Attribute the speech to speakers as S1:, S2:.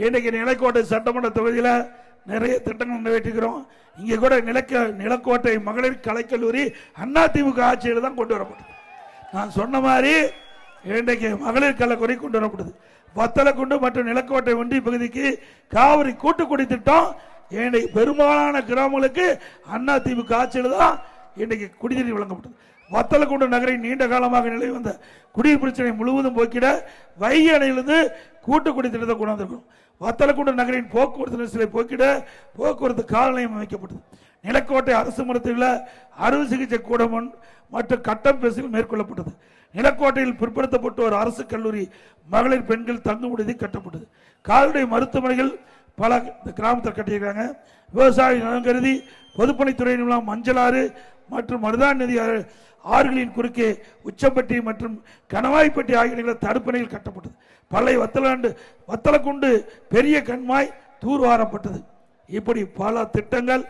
S1: இன்னைக்கு நிலக்கோட்டை சட்டமன்ற தொகுதியில் நிறைய திட்டங்கள் நிறைவேற்றுகிறோம் இங்கே கூட நிலக்க நிலக்கோட்டை மகளிர் கலைக்கல்லூரி அதிமுக ஆட்சியில் தான் கொண்டு வரப்பட்டது. நான் சொன்ன மாதிரி இன்றைக்கு மகளிர் கலைக்குறை கொண்டு வரப்படுது வத்தலக்குண்டு மற்றும் நிலக்கோட்டை ஒன்றிய பகுதிக்கு காவிரி கூட்டுக்குடி திட்டம் இன்றைக்கு பெரும்பாலான கிராமங்களுக்கு அதிமுக ஆட்சியில் தான் இன்றைக்கு குடிநீர் வழங்கப்பட்டது. வத்தலக்குண்டு நகரின் நீண்ட காலமாக நிலை வந்த குடிநீர் பிரச்சனை முழுவதும் போக்கிட வைகை அணையிலிருந்து கூட்டுக்குடி திட்டத்தை கொண்டு வந்திருக்கணும் வத்தலக்குண்டு நகரின் போக்குவரத்து நெரிசலை போக்கிட போக்குவரத்து காலநிலையம் அமைக்கப்பட்டது. நிலக்கோட்டை அரசு மருத்துவத்தில் அறுவை சிகிச்சை கூடம் மற்றும் கட்டம் பேசில் மேற்கொள்ளப்பட்டது. நிலக்கோட்டையில் பிற்படுத்தப்பட்ட ஒரு அரசு கல்லூரி மகளிர் பெண்கள் தங்கும் விடுதி கட்டப்பட்டது. கால்நடை மருத்துவமனைகள் பல இந்த கிராமத்தில் கட்டியிருக்காங்க விவசாய நலன் கருதி பொதுப்பணித்துறை மூலம் மஞ்சளாறு மற்றும் மருதான் நதி ஆறு- ஆறுகளின் குறுக்கே உச்சப்பட்டி மற்றும் கணவாய்ப்பட்டி ஆகிய இடங்களில் தடுப்பணைகள் கட்டப்பட்டது. பழைய வத்தலாண்டு வத்தலக்குண்டு பெரிய கண்மாய் தூர்வாரப்பட்டது. இப்படி பல திட்டங்கள்